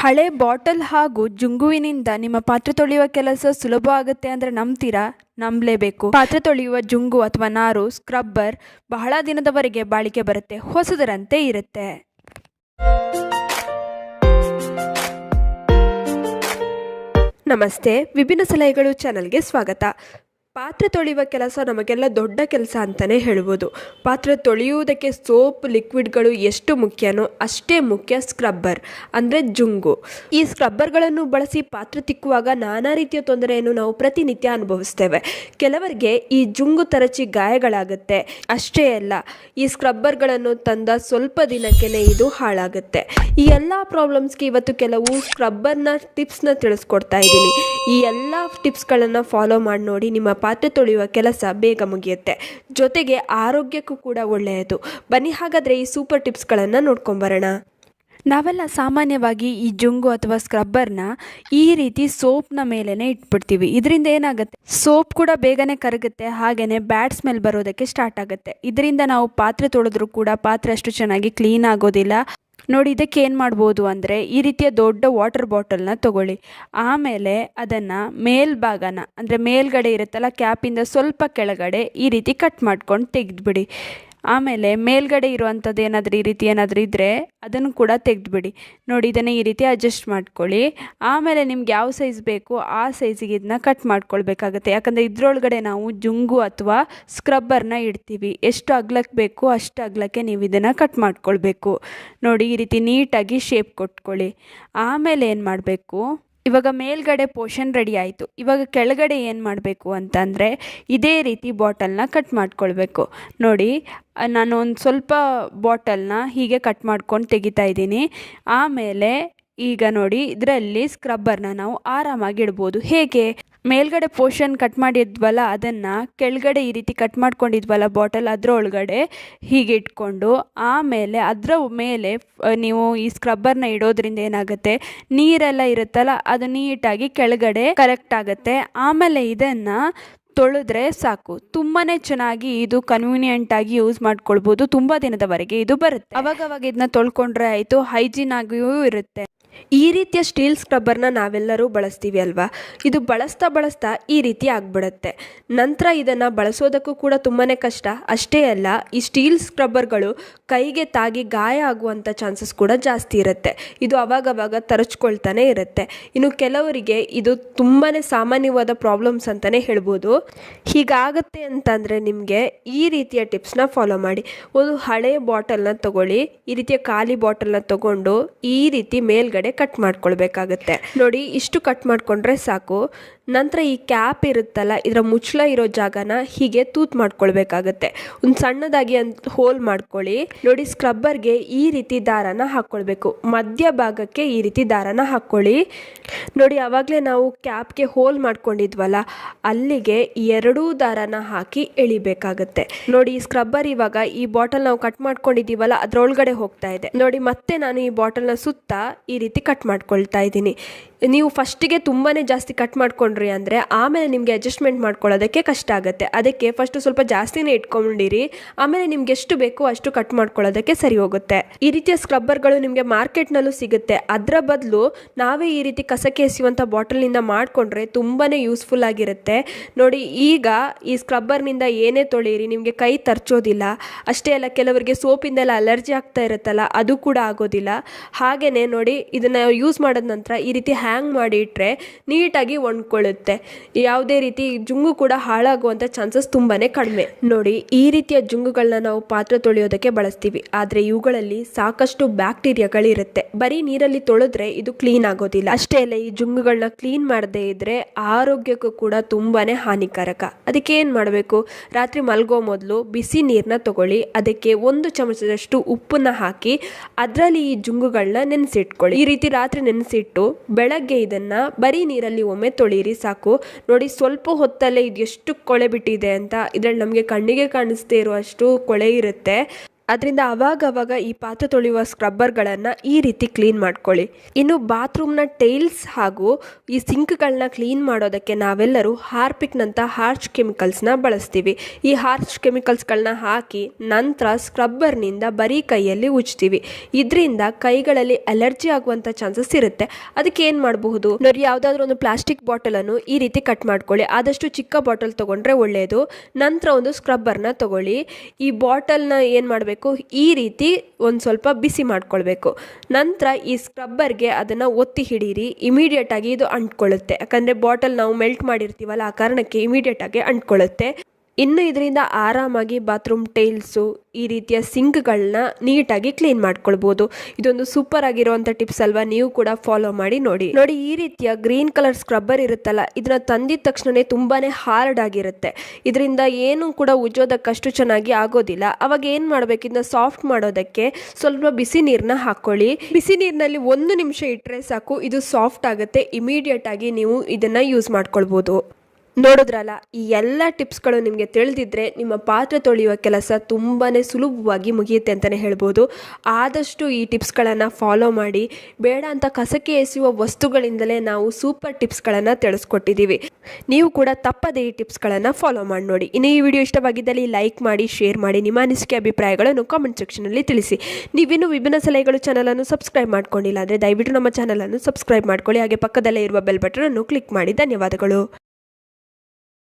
ಹಳೆ ಬಾಟಲ್ ಹಾಗೂ ಜುಂಗುವಿನಿಂದ ನಿಮ್ಮ ಪಾತ್ರೆ ತೊಳೆಯುವ ಕೆಲಸ ಸುಲಭ ಆಗುತ್ತೆ ಅಂದರೆ ನಂಬ್ತೀರಾ? ನಂಬಲೇಬೇಕು. ಪಾತ್ರೆ ತೊಳೆಯುವ ಜುಂಗು ಅಥವಾ ನಾರು, ಸ್ಕ್ರಬ್ಬರ್ ಬಹಳ ದಿನದವರೆಗೆ ಬಾಳಿಕೆ ಬರುತ್ತೆ, ಹೊಸದರಂತೆ ಇರುತ್ತೆ. ನಮಸ್ತೆ, ವಿಭಿನ್ನ ಸಲಹೆಗಳು ಚಾನಲ್ಗೆ ಸ್ವಾಗತ. ಪಾತ್ರೆ ತೊಳೆಯುವ ಕೆಲಸ ನಮಗೆಲ್ಲ ದೊಡ್ಡ ಕೆಲಸ ಅಂತಲೇ ಹೇಳ್ಬೋದು. ಪಾತ್ರೆ ತೊಳೆಯುವುದಕ್ಕೆ ಸೋಪ್, ಲಿಕ್ವಿಡ್ಗಳು ಎಷ್ಟು ಮುಖ್ಯನೋ ಅಷ್ಟೇ ಮುಖ್ಯ ಸ್ಕ್ರಬ್ಬರ್, ಅಂದರೆ ಜುಂಗು. ಈ ಸ್ಕ್ರಬ್ಬರ್ಗಳನ್ನು ಬಳಸಿ ಪಾತ್ರೆ ತಿಕ್ಕುವಾಗ ನಾನಾ ರೀತಿಯ ತೊಂದರೆಯನ್ನು ನಾವು ಪ್ರತಿನಿತ್ಯ ಅನುಭವಿಸ್ತೇವೆ. ಕೆಲವರಿಗೆ ಈ ಜುಂಗು ತರಚಿ ಗಾಯಗಳಾಗುತ್ತೆ. ಅಷ್ಟೇ ಅಲ್ಲ, ಈ ಸ್ಕ್ರಬ್ಬರ್ಗಳನ್ನು ತಂದ ಸ್ವಲ್ಪ ದಿನಕ್ಕೆ ಇದು ಹಾಳಾಗುತ್ತೆ. ಈ ಎಲ್ಲ ಪ್ರಾಬ್ಲಮ್ಸ್ಗೆ ಇವತ್ತು ಕೆಲವು ಸ್ಕ್ರಬ್ಬರ್ನ ಟಿಪ್ಸ್ನ ತಿಳಿಸ್ಕೊಡ್ತಾ ಇದ್ದೀನಿ. ಈ ಎಲ್ಲ ಟಿಪ್ಸ್ಗಳನ್ನು ಫಾಲೋ ಮಾಡಿ ನೋಡಿ ನಿಮ್ಮ ಪಾತ್ರೆ ತೊಳೆಯುವ ಕೆಲಸ ಬೇಗ ಮುಗಿಯುತ್ತೆ. ಜೊತೆಗೆ ಆರೋಗ್ಯಕ್ಕೂ ಕೂಡ ಒಳ್ಳೆಯದು. ಬನ್ನಿ ಹಾಗಾದರೆ ಈ ಸೂಪರ್ ಟಿಪ್ಸ್ಗಳನ್ನು ನೋಡ್ಕೊಂಬರೋಣ. ನಾವೆಲ್ಲ ಸಾಮಾನ್ಯವಾಗಿ ಈ ಜುಂಗು ಅಥವಾ ಸ್ಕ್ರಬ್ಬರ್ನ ಈ ರೀತಿ ಸೋಪ್ನ ಮೇಲೇ ಇಟ್ಬಿಡ್ತೀವಿ. ಇದರಿಂದ ಏನಾಗುತ್ತೆ? ಸೋಪ್ ಕೂಡ ಬೇಗನೆ ಕರಗುತ್ತೆ ಹಾಗೆಯೇ ಬ್ಯಾಡ್ ಸ್ಮೆಲ್ ಬರೋದಕ್ಕೆ ಸ್ಟಾರ್ಟ್ ಆಗುತ್ತೆ. ಇದರಿಂದ ನಾವು ಪಾತ್ರೆ ತೊಳೆದ್ರೂ ಕೂಡ ಪಾತ್ರೆ ಅಷ್ಟು ಚೆನ್ನಾಗಿ ಕ್ಲೀನ್ ಆಗೋದಿಲ್ಲ. ನೋಡಿ, ಇದಕ್ಕೆ ಏನು ಮಾಡ್ಬೋದು ಅಂದರೆ ಈ ರೀತಿಯ ದೊಡ್ಡ ವಾಟರ್ ಬಾಟಲ್ನ ತಗೊಳ್ಳಿ. ಆಮೇಲೆ ಅದನ್ನು ಮೇಲ್ಭಾಗನ, ಅಂದರೆ ಮೇಲ್ಗಡೆ ಇರುತ್ತಲ್ಲ ಕ್ಯಾಪಿಂದ ಸ್ವಲ್ಪ ಕೆಳಗಡೆ ಈ ರೀತಿ ಕಟ್ ಮಾಡ್ಕೊಂಡು ತೆಗೆದ್ಬಿಡಿ. ಆಮೇಲೆ ಮೇಲ್ಗಡೆ ಇರುವಂಥದ್ದು ಏನಾದರೂ ಈ ರೀತಿ ಏನಾದರೂ ಇದ್ದರೆ ಅದನ್ನು ಕೂಡ ತೆಗೆದುಬಿಡಿ. ನೋಡಿ, ಇದನ್ನು ಈ ರೀತಿ ಅಡ್ಜಸ್ಟ್ ಮಾಡ್ಕೊಳ್ಳಿ. ಆಮೇಲೆ ನಿಮ್ಗೆ ಯಾವ ಸೈಜ್ ಬೇಕು ಆ ಸೈಜಿಗೆ ಇದನ್ನ ಕಟ್ ಮಾಡ್ಕೊಳ್ಬೇಕಾಗತ್ತೆ. ಯಾಕಂದರೆ ಇದರೊಳಗಡೆ ನಾವು ಜುಂಗು ಅಥವಾ ಸ್ಕ್ರಬ್ಬರ್ನ ಇಡ್ತೀವಿ. ಎಷ್ಟು ಅಗ್ಲಕ್ಕೆ ಬೇಕು ಅಷ್ಟು ಅಗ್ಲಕ್ಕೆ ನೀವು ಇದನ್ನು ಕಟ್ ಮಾಡ್ಕೊಳ್ಬೇಕು. ನೋಡಿ, ಈ ರೀತಿ ನೀಟಾಗಿ ಶೇಪ್ ಕೊಟ್ಕೊಳ್ಳಿ. ಆಮೇಲೆ ಏನು ಮಾಡಬೇಕು? ಇವಾಗ ಮೇಲ್ಗಡೆ ಪೋರ್ಷನ್ ರೆಡಿ ಆಯಿತು. ಇವಾಗ ಕೆಳಗಡೆ ಏನು ಮಾಡಬೇಕು ಅಂತಂದರೆ ಇದೇ ರೀತಿ ಬಾಟಲ್ನ ಕಟ್ ಮಾಡ್ಕೊಳ್ಬೇಕು. ನೋಡಿ ನಾನು ಒಂದು ಸ್ವಲ್ಪ ಬಾಟಲ್ನ ಹೀಗೆ ಕಟ್ ಮಾಡ್ಕೊಂಡು ತೆಗಿತಾ ಇದ್ದೀನಿ. ಆಮೇಲೆ ಈಗ ನೋಡಿ, ಇದರಲ್ಲಿ ಸ್ಕ್ರಬ್ಬರ್ನ ನಾವು ಆರಾಮಾಗಿ ಇಡ್ಬೋದು. ಹೇಗೆ? ಮೇಲ್ಗಡೆ ಪೋರ್ಷನ್ ಕಟ್ ಮಾಡಿದ್ವಲ್ಲ, ಅದನ್ನು ಕೆಳಗಡೆ ಈ ರೀತಿ ಕಟ್ ಮಾಡ್ಕೊಂಡಿದ್ವಲ್ಲ ಬಾಟಲ್ ಅದರ ಒಳಗಡೆ ಹೀಗೆ ಇಟ್ಕೊಂಡು ಆಮೇಲೆ ಅದರ ಮೇಲೆ ನೀವು ಈ ಸ್ಕ್ರಬ್ಬರ್ನ ಇಡೋದ್ರಿಂದ ಏನಾಗುತ್ತೆ, ನೀರೆಲ್ಲ ಇರುತ್ತಲ್ಲ, ಅದು ನೀಟಾಗಿ ಕೆಳಗಡೆ ಕರೆಕ್ಟ್ ಆಗುತ್ತೆ. ಆಮೇಲೆ ಇದನ್ನು ತೊಳೆದ್ರೆ ಸಾಕು. ತುಂಬಾ ಚೆನ್ನಾಗಿ ಇದು ಕನ್ವೀನಿಯೆಂಟ್ ಆಗಿ ಯೂಸ್ ಮಾಡ್ಕೊಳ್ಬೋದು. ತುಂಬ ದಿನದವರೆಗೆ ಇದು ಬರುತ್ತೆ. ಅವಾಗವಾಗ ಇದನ್ನ ತೊಳ್ಕೊಂಡ್ರೆ ಆಯಿತು ಹೈಜೀನ್ ಆಗಿಯೂ ಇರುತ್ತೆ. ಈ ರೀತಿಯ ಸ್ಟೀಲ್ ಸ್ಕ್ರಬ್ಬರ್ನ ನಾವೆಲ್ಲರೂ ಬಳಸ್ತೀವಿ ಅಲ್ವಾ? ಇದು ಬಳಸ್ತಾ ಬಳಸ್ತಾ ಈ ರೀತಿ ಆಗ್ಬಿಡುತ್ತೆ. ನಂತರ ಇದನ್ನು ಬಳಸೋದಕ್ಕೂ ಕೂಡ ತುಂಬಾ ಕಷ್ಟ. ಅಷ್ಟೇ ಅಲ್ಲ, ಈ ಸ್ಟೀಲ್ ಸ್ಕ್ರಬ್ಬರ್ಗಳು ಕೈಗೆ ತಾಗಿ ಗಾಯ ಆಗುವಂಥ ಚಾನ್ಸಸ್ ಕೂಡ ಜಾಸ್ತಿ ಇರುತ್ತೆ. ಇದು ಅವಾಗವಾಗ ತರಚ್ಕೊಳ್ತಾನೆ ಇರುತ್ತೆ. ಇನ್ನು ಕೆಲವರಿಗೆ ಇದು ತುಂಬಾ ಸಾಮಾನ್ಯವಾದ ಪ್ರಾಬ್ಲಮ್ಸ್ ಅಂತಲೇ ಹೇಳ್ಬೋದು. ಹೀಗಾಗುತ್ತೆ ಅಂತಂದರೆ ನಿಮಗೆ ಈ ರೀತಿಯ ಟಿಪ್ಸ್ನ ಫಾಲೋ ಮಾಡಿ. ಒಂದು ಹಳೆಯ ಬಾಟಲ್ನ ತಗೊಳ್ಳಿ, ಈ ರೀತಿಯ ಖಾಲಿ ಬಾಟಲ್ನ ತಗೊಂಡು ಈ ರೀತಿ ಮೇಲ್ಗಡೆ ಕಟ್ ಮಾಡ್ಕೊಳ್ಬೇಕಾಗತ್ತೆ. ನೋಡಿ ಇಷ್ಟು ಕಟ್ ಮಾಡ್ಕೊಂಡ್ರೆ ಸಾಕು. ನಂತರ ಈ ಕ್ಯಾಪ್ ಇರುತ್ತಲ್ಲ, ಇದರ ಮುಚ್ಚಳ ಇರೋ ಜಾಗನ ಹೀಗೆ ತೂತ್ ಮಾಡ್ಕೊಳ್ಬೇಕಾಗತ್ತೆ. ಒಂದು ಸಣ್ಣದಾಗಿ ಅಂತ ಹೋಲ್ ಮಾಡ್ಕೊಳ್ಳಿ. ನೋಡಿ ಸ್ಕ್ರಬ್ಬರ್ಗೆ ಈ ರೀತಿ ದಾರನ ಹಾಕ್ಕೊಳ್ಬೇಕು. ಮಧ್ಯ ಭಾಗಕ್ಕೆ ಈ ರೀತಿ ದಾರನ ಹಾಕ್ಕೊಳ್ಳಿ. ನೋಡಿ ಆವಾಗಲೇ ನಾವು ಕ್ಯಾಪ್ಗೆ ಹೋಲ್ ಮಾಡ್ಕೊಂಡಿದ್ವಲ್ಲ, ಅಲ್ಲಿಗೆ ಎರಡೂ ದಾರನ ಹಾಕಿ ಎಳಿಬೇಕಾಗತ್ತೆ. ನೋಡಿ, ಈ ಸ್ಕ್ರಬ್ಬರ್ ಇವಾಗ ಈ ಬಾಟಲ್ ನಾವು ಕಟ್ ಮಾಡ್ಕೊಂಡಿದ್ದೀವಲ್ಲ, ಅದರೊಳಗಡೆ ಹೋಗ್ತಾ ಇದೆ. ನೋಡಿ, ಮತ್ತೆ ನಾನು ಈ ಬಾಟಲ್ನ ಸುತ್ತ ಈ ರೀತಿ ಕಟ್ ಮಾಡ್ಕೊಳ್ತಾ ಇದ್ದೀನಿ. ನೀವು ಫಸ್ಟಿಗೆ ತುಂಬಾ ಜಾಸ್ತಿ ಕಟ್ ಮಾಡ್ಕೊಂಡ್ರಿ ಅಂದರೆ ಆಮೇಲೆ ನಿಮಗೆ ಅಡ್ಜಸ್ಟ್ಮೆಂಟ್ ಮಾಡ್ಕೊಳ್ಳೋದಕ್ಕೆ ಕಷ್ಟ ಆಗುತ್ತೆ. ಅದಕ್ಕೆ ಫಸ್ಟು ಸ್ವಲ್ಪ ಜಾಸ್ತಿನೇ ಇಟ್ಕೊಂಡಿರಿ. ಆಮೇಲೆ ನಿಮ್ಗೆ ಎಷ್ಟು ಬೇಕೋ ಅಷ್ಟು ಕಟ್ ಮಾಡ್ಕೊಳ್ಳೋದಕ್ಕೆ ಸರಿ ಹೋಗುತ್ತೆ. ಈ ರೀತಿಯ ಸ್ಕ್ರಬ್ಬರ್ಗಳು ನಿಮಗೆ ಮಾರ್ಕೆಟ್ನಲ್ಲೂ ಸಿಗುತ್ತೆ. ಅದರ ಬದಲು ನಾವೇ ಈ ರೀತಿ ಕಸಕ್ಕೆ ಎಸೆಯುವಂಥ ಬಾಟಲ್ನಿಂದ ಮಾಡಿಕೊಂಡ್ರೆ ತುಂಬಾ ಯೂಸ್ಫುಲ್ ಆಗಿರುತ್ತೆ. ನೋಡಿ, ಈಗ ಈ ಸ್ಕ್ರಬ್ಬರ್ನಿಂದ ಏನೇ ತೊಳೆಯಿರಿ ನಿಮಗೆ ಕೈ ತರ್ಚೋದಿಲ್ಲ. ಅಷ್ಟೇ ಅಲ್ಲ, ಕೆಲವರಿಗೆ ಸೋಪಿಂದೆಲ್ಲ ಅಲರ್ಜಿ ಆಗ್ತಾ ಇರುತ್ತಲ್ಲ, ಅದು ಕೂಡ ಆಗೋದಿಲ್ಲ. ಹಾಗೆಯೇ ನೋಡಿ, ಇದನ್ನು ಯೂಸ್ ಮಾಡಿದ ನಂತರ ಈ ರೀತಿ ಹ್ಯಾಂಗ್ ಮಾಡಿಟ್ರೆ ನೀಟಾಗಿ ಒಣ್ಕೊಳ್ಳುತ್ತೆ. ಯಾವುದೇ ರೀತಿ ಜುಂಗು ಕೂಡ ಹಾಳಾಗುವಂಥ ಚಾನ್ಸಸ್ ತುಂಬಾ ಕಡಿಮೆ. ನೋಡಿ, ಈ ರೀತಿಯ ಜುಂಗುಗಳನ್ನ ನಾವು ಪಾತ್ರೆ ತೊಳೆಯೋದಕ್ಕೆ ಬಳಸ್ತೀವಿ. ಆದರೆ ಇವುಗಳಲ್ಲಿ ಸಾಕಷ್ಟು ಬ್ಯಾಕ್ಟೀರಿಯಾಗಳಿರುತ್ತೆ. ಬರೀ ನೀರಲ್ಲಿ ತೊಳೆದ್ರೆ ಇದು ಕ್ಲೀನ್ ಆಗೋದಿಲ್ಲ. ಅಷ್ಟೇ ಅಲ್ಲ, ಈ ಜುಂಗುಗಳನ್ನ ಕ್ಲೀನ್ ಮಾಡದೇ ಇದ್ರೆ ಆರೋಗ್ಯಕ್ಕೂ ಕೂಡ ತುಂಬಾ ಹಾನಿಕಾರಕ. ಅದಕ್ಕೆ ಏನು ಮಾಡಬೇಕು? ರಾತ್ರಿ ಮಲಗೋ ಮೊದಲು ಬಿಸಿ ನೀರನ್ನ ತಗೊಳ್ಳಿ. ಅದಕ್ಕೆ ಒಂದು ಚಮಚದಷ್ಟು ಉಪ್ಪನ್ನ ಹಾಕಿ ಅದರಲ್ಲಿ ಈ ಜುಂಗುಗಳನ್ನ ನೆನೆಸಿಟ್ಕೊಳ್ಳಿ. ಈ ರೀತಿ ರಾತ್ರಿ ನೆನೆಸಿಟ್ಟು ಬೆಳಗ್ಗೆ ಇದನ್ನ ಬರೀ ನೀರಲ್ಲಿ ಒಮ್ಮೆ ತೊಳೀರಿ ಸಾಕು. ನೋಡಿ ಸ್ವಲ್ಪ ಹೊತ್ತಲ್ಲೇ ಇದು ಎಷ್ಟು ಕೊಳೆ ಬಿಟ್ಟಿದೆ ಅಂತ ಇದ್ರಲ್ಲಿ ನಮಗೆ ಕಣ್ಣಿಗೆ ಕಾಣಿಸ್ದೇ ಇರುವಷ್ಟು ಕೊಳೆ ಇರುತ್ತೆ. ಅದರಿಂದ ಅವಾಗವಾಗ ಈ ಪಾತ್ರೆ ತೊಳೆಯುವ ಸ್ಕ್ರಬ್ಬರ್ಗಳನ್ನು ಈ ರೀತಿ ಕ್ಲೀನ್ ಮಾಡ್ಕೊಳ್ಳಿ. ಇನ್ನು ಬಾತ್ರೂಮ್ನ ಟೈಲ್ಸ್ ಹಾಗೂ ಈ ಸಿಂಕ್ಗಳನ್ನ ಕ್ಲೀನ್ ಮಾಡೋದಕ್ಕೆ ನಾವೆಲ್ಲರೂ ಹಾರ್ಪಿಕ್ನಂಥ ಹಾರ್ಚ್ ಕೆಮಿಕಲ್ಸ್ನ ಬಳಸ್ತೀವಿ. ಈ ಹಾರ್ಚ್ ಕೆಮಿಕಲ್ಸ್ಗಳನ್ನ ಹಾಕಿ ನಂತರ ಸ್ಕ್ರಬ್ಬರ್ನಿಂದ ಬರೀ ಕೈಯಲ್ಲಿ ಉಜ್ತೀವಿ. ಇದರಿಂದ ಕೈಗಳಲ್ಲಿ ಅಲರ್ಜಿ ಆಗುವಂಥ ಚಾನ್ಸಸ್ ಇರುತ್ತೆ. ಅದಕ್ಕೆ ಏನು ಮಾಡಬಹುದು? ನೋಡಿ, ಯಾವುದಾದ್ರೂ ಒಂದು ಪ್ಲಾಸ್ಟಿಕ್ ಬಾಟಲನ್ನು ಈ ರೀತಿ ಕಟ್ ಮಾಡ್ಕೊಳ್ಳಿ. ಆದಷ್ಟು ಚಿಕ್ಕ ಬಾಟಲ್ ತೊಗೊಂಡ್ರೆ ಒಳ್ಳೆಯದು ನಂತರ ಒಂದು ಸ್ಕ್ರಬ್ಬರ್ನ ತಗೊಳ್ಳಿ. ಈ ಬಾಟಲ್ನ ಏನು ಮಾಡಬೇಕು? ಈ ರೀತಿ ಒಂದು ಸ್ವಲ್ಪ ಬಿಸಿ ಮಾಡ್ಕೊಳ್ಬೇಕು. ನಂತರ ಈ ಸ್ಕ್ರಬ್ಬರ್ಗೆ ಅದನ್ನು ಒತ್ತಿ ಹಿಡೀರಿ ಇಮಿಡಿಯೇಟಾಗಿ ಇದು ಅಂಟ್ಕೊಳ್ಳುತ್ತೆ. ಯಾಕಂದರೆ ಬಾಟಲ್ ನಾವು ಮೆಲ್ಟ್ ಮಾಡಿರ್ತೀವಲ್ಲ, ಆ ಕಾರಣಕ್ಕೆ ಇಮಿಡಿಯೇಟ್ ಆಗಿ ಅಂಟ್ಕೊಳ್ಳುತ್ತೆ. ಇನ್ನು ಇದರಿಂದ ಆರಾಮಾಗಿ ಬಾತ್ರೂಮ್ ಟೈಲ್ಸು ಈ ರೀತಿಯ ಸಿಂಕ್ಗಳನ್ನ ನೀಟಾಗಿ ಕ್ಲೀನ್ ಮಾಡ್ಕೊಳ್ಬೋದು. ಇದೊಂದು ಸೂಪರ್ ಆಗಿರುವಂಥ ಟಿಪ್ಸ್ ಅಲ್ವಾ? ನೀವು ಕೂಡ ಫಾಲೋ ಮಾಡಿ ನೋಡಿ. ನೋಡಿ, ಈ ರೀತಿಯ ಗ್ರೀನ್ ಕಲರ್ ಸ್ಕ್ರಬ್ಬರ್ ಇರುತ್ತಲ್ಲ, ಇದನ್ನ ತಂದಿದ ತಕ್ಷಣನೇ ತುಂಬಾನೇ ಹಾರ್ಡ್ ಆಗಿರುತ್ತೆ. ಇದರಿಂದ ಏನು ಕೂಡ ಉಜ್ಜೋದಕ್ಕಷ್ಟು ಚೆನ್ನಾಗಿ ಆಗೋದಿಲ್ಲ. ಅವಾಗ ಏನು ಮಾಡಬೇಕು? ಇದನ್ನ ಸಾಫ್ಟ್ ಮಾಡೋದಕ್ಕೆ ಸ್ವಲ್ಪ ಬಿಸಿ ನೀರನ್ನ ಹಾಕ್ಕೊಳ್ಳಿ ಬಿಸಿ ನೀರಿನಲ್ಲಿ ಒಂದು ನಿಮಿಷ ಇಟ್ಟರೆ ಸಾಕು, ಇದು ಸಾಫ್ಟ್ ಆಗುತ್ತೆ ಇಮಿಡಿಯೇಟ್ ಆಗಿ ನೀವು ಇದನ್ನ ಯೂಸ್ ಮಾಡ್ಕೊಳ್ಬೋದು. ನೋಡಿದ್ರಲ್ಲ, ಈ ಎಲ್ಲ ಟಿಪ್ಸ್ಗಳು ನಿಮಗೆ ತಿಳಿದಿದ್ರೆ ನಿಮ್ಮ ಪಾತ್ರೆ ತೊಳೆಯುವ ಕೆಲಸ ತುಂಬಾ ಸುಲಭವಾಗಿ ಮುಗಿಯುತ್ತೆ ಅಂತಲೇ ಹೇಳ್ಬೋದು. ಆದಷ್ಟು ಈ ಟಿಪ್ಸ್ಗಳನ್ನು ಫಾಲೋ ಮಾಡಿ. ಬೇಡ ಅಂತ ಕಸಕ್ಕೆ ಎಸೆಯುವ ವಸ್ತುಗಳಿಂದಲೇ ನಾವು ಸೂಪರ್ ಟಿಪ್ಸ್ಗಳನ್ನು ತಿಳಿಸ್ಕೊಟ್ಟಿದ್ದೀವಿ. ನೀವು ಕೂಡ ತಪ್ಪದೇ ಈ ಟಿಪ್ಸ್ಗಳನ್ನು ಫಾಲೋ ಮಾಡಿ ನೋಡಿ. ಇನ್ನು ಈ ವಿಡಿಯೋ ಇಷ್ಟವಾಗಿದ್ದಲ್ಲಿ ಲೈಕ್ ಮಾಡಿ, ಶೇರ್ ಮಾಡಿ, ನಿಮ್ಮ ಅನಿಸಿಕೆ ಅಭಿಪ್ರಾಯಗಳನ್ನು ಕಾಮೆಂಟ್ ಸೆಕ್ಷನಲ್ಲಿ ತಿಳಿಸಿ. ನೀವಿನ್ನೂ ವಿಭಿನ್ನ ಸಲಹೆಗಳು ಚಾನಲನ್ನು ಸಬ್ಸ್ಕ್ರೈಬ್ ಮಾಡ್ಕೊಂಡಿಲ್ಲ ಅಂದರೆ ದಯವಿಟ್ಟು ನಮ್ಮ ಚಾನಲನ್ನು ಸಬ್ಸ್ಕ್ರೈಬ್ ಮಾಡ್ಕೊಳ್ಳಿ. ಹಾಗೆ ಪಕ್ಕದಲ್ಲೇ ಇರುವ ಬೆಲ್ ಬಟನನ್ನು ಕ್ಲಿಕ್ ಮಾಡಿ. ಧನ್ಯವಾದಗಳು.